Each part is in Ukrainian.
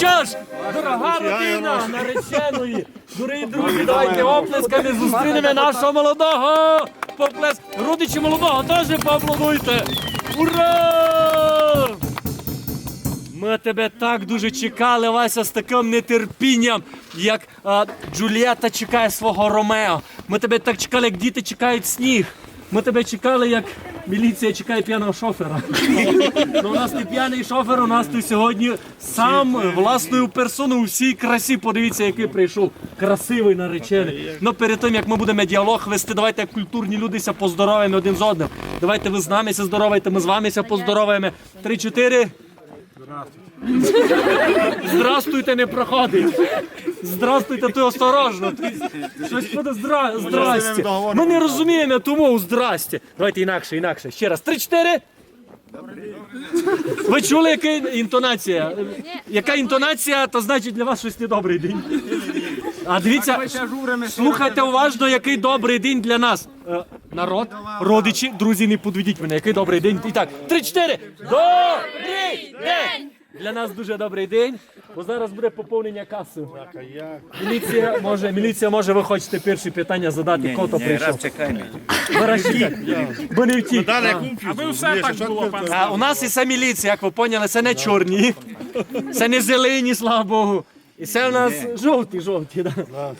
що ж, дорога родина нареченої, дорогі друзі, давайте оплесками зустрінемо нашого молодого. Поплеск. Родичі молодого теж поаплодуйте. Ура! Ми тебе так дуже чекали, Вася, з таким нетерпінням, як а, Джулієта чекає свого Ромео. Ми тебе так чекали, як діти чекають сніг. Ми тебе чекали, як міліція чекає п'яного шофера. Ну, у нас не п'яний шофер, у нас тут сьогодні сам власною персоною у всій красі. Подивіться, який прийшов красивий наречений. Ну перед тим як ми будемо діалог вести, давайте як культурні люди ся поздороваємо один з одним. Давайте ви з нами здоровайте, ми з вами поздороваємо. Три-чотири. Здравствуйте, не проходить. Здравствуйте, ти осторожно. Ти щось буде здра... здрасте. Ми не розуміємо, тому здрасте. Давайте інакше, інакше. Ще раз. Три-чотири. Ви чули, яка інтонація? Яка інтонація, то значить для вас щось недобрий день. А дивіться, слухайте уважно, який добрий день для нас. Е, Народ, родичі, друзі, не подведіть мене, який добрий день. І так, три-чотири. Добрий день! Для нас дуже добрий день, бо зараз буде поповнення каси. Міліція може, міліція може, ви хочете перші питання задати, хто то прийшов. чекаємо. Бо не втік. Аби все так було, пан. А у нас і це міліція, як ви поняли, це не чорні, це не зелені, слава Богу. І це у нас жовті, жовті. Да.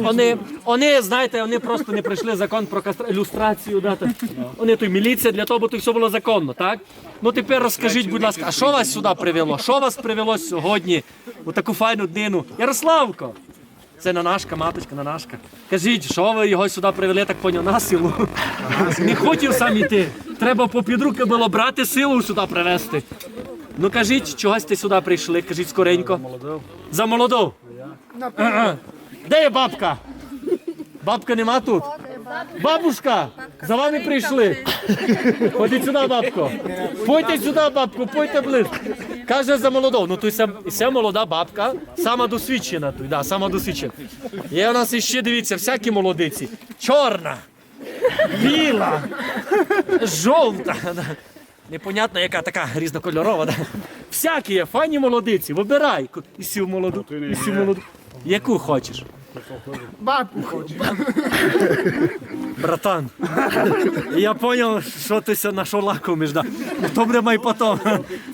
Вони, вони, знаєте, вони просто не прийшли закон про кастра... ілюстрацію. Да, так. Вони тут міліція для того, аби все було законно, так? Ну тепер розкажіть, будь ласка, а що вас сюди привело? Що вас привело сьогодні у таку файну днину? Ярославко! Це нанашка, маточка, нанашка. Кажіть, що ви його сюди привели, так поняв, на силу? Не хотів сам іти. Треба по під руки було брати силу сюди привезти. Ну кажіть, чогось ти сюди прийшли, кажіть скоренько. За молоду. Ага. Де є бабка? Бабка нема тут? Бабушка, за вами прийшли. Ходіть сюди, бабко. Пойте сюди, бабко, пойте близько. Каже за молоду. Ну ця, ця молода бабка, сама досвідчена тут, да, сама досвідчена. Є у нас іще, дивіться, всякі молодиці. Чорна, біла, жовта. да. Непонятно, яка така різнокольорова. Да? Всякі є, файні молодиці. Вибирай. І сів молоду, і сів молоду. Яку хочеш? Бабку хочу. Братан, я зрозумів, що ти ся на що лакомиш, да. То буде май потом.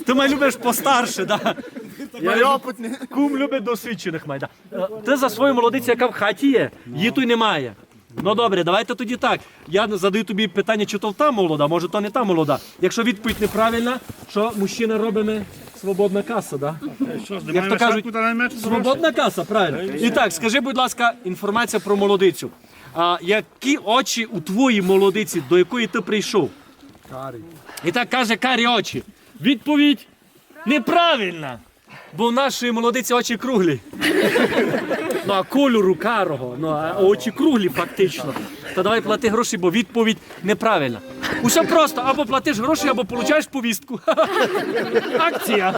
Ти май любиш постарше, да. Я кум любить досвідчених май, да. Е, Ти за свою молодицю, яка в хаті є, її тут немає. Ну добре, давайте тоді так. Я задаю тобі питання, чи то та молода, може то не та молода. Якщо відповідь неправильна, що мужчина робимо свободна каса, да? Як то кажуть, свободна каса, правильно. І так, скажи, будь ласка, інформація про молодицю. А які очі у твоїй молодиці, до якої ти прийшов? Карі. І так каже карі очі. Відповідь неправильна. Бо в нашої молодиці очі круглі. Ну а кольору карого, ну а очі круглі фактично. То давай плати гроші, бо відповідь неправильна. Усе просто, або платиш гроші, або получаєш повістку. Акція.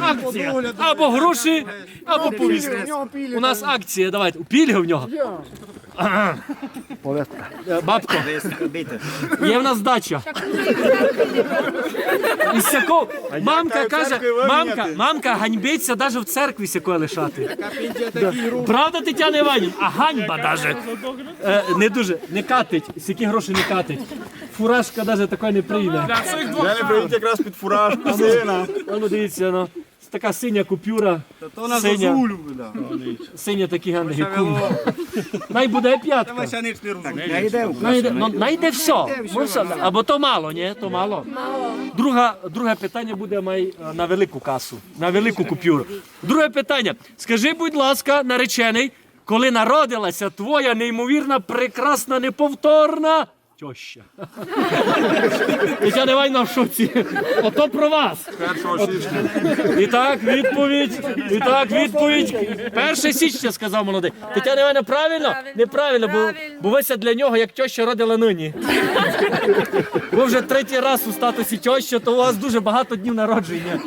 Акція. Або гроші, або повістку. У нас акція, давайте. Пільги в нього. Е, Бабко, є в нас дача. І сяко, мамка каже, мамка, мамка ганьбиться навіть в церкві сякої лишати. Правда, Тетяна Іванівна? А ганьба навіть. Е, не дуже, не катить, сякі гроші не катить. Фуражка навіть такої не прийде. Я не прийдіть якраз під фуражку сина. Ну дивіться, ну. Така синя купюра. То на Синя. зазулю, бля. Синя такі ганги кум. Най буде п'ятка. Ще ніч не розумієш. Найде, ну, найде все. Ну, все. Або то мало, ні? То мало. Друга, друге питання буде май е, на велику касу, на велику купюру. Друге питання. Скажи, будь ласка, наречений, коли народилася твоя неймовірна, прекрасна, неповторна тьоща. Тетяна Іванівна в шоці. Ото про вас. І так, відповідь. І так, відповідь. Перше січня сказав молодий. Тетяна Іванівна, правильно? Неправильно, бо, бо вися для нього як тьоща родила нині. Ви вже третій раз у статусі тьоща, то у вас дуже багато днів народження.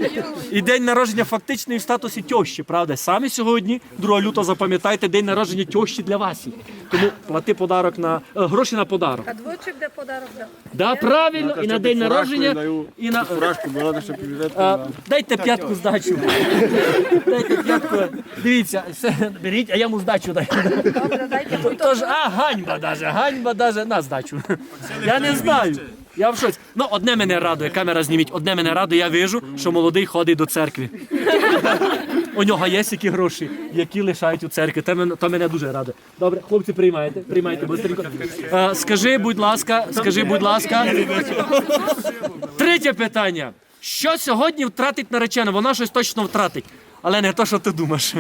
І день народження фактично і в статусі тьощі, правда? Саме сьогодні, 2 лютого, запам'ятайте, день народження тьощі для вас. Тому плати подарок на е, гроші на подарок. А двоє Получив де подарок. Да. Да, правильно, і на день народження, і на. фуражку, брати, щоб привітати. А, дайте п'ятку здачу. Дайте п'ятку. Дивіться, все, беріть, а я йому здачу даю. Добре, дайте мені Тож, а ганьба даже, ганьба даже на здачу. Я не знаю. Я в щось. Ну, одне мене радує, камера зніміть, одне мене радує, я вижу, що молодий ходить до церкви. У нього є які гроші, які лишають у церкві. То мене, то мене дуже радує. Добре, хлопці, приймайте, приймайте быстренько. Е, скажи, будь ласка, скажи, будь ласка. Третє питання. Що сьогодні втратить наречена? Вона щось точно втратить. Але не то, що ти думаєш.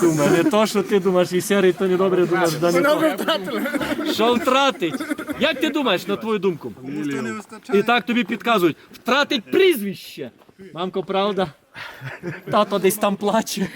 Куме, не то, що ти думаєш, і сірий, то не добре думаєш. Да, не то. Що втратить? Як ти думаєш, на твою думку? І так тобі підказують. Втратить прізвище. Мамко, правда? Тато десь там плаче.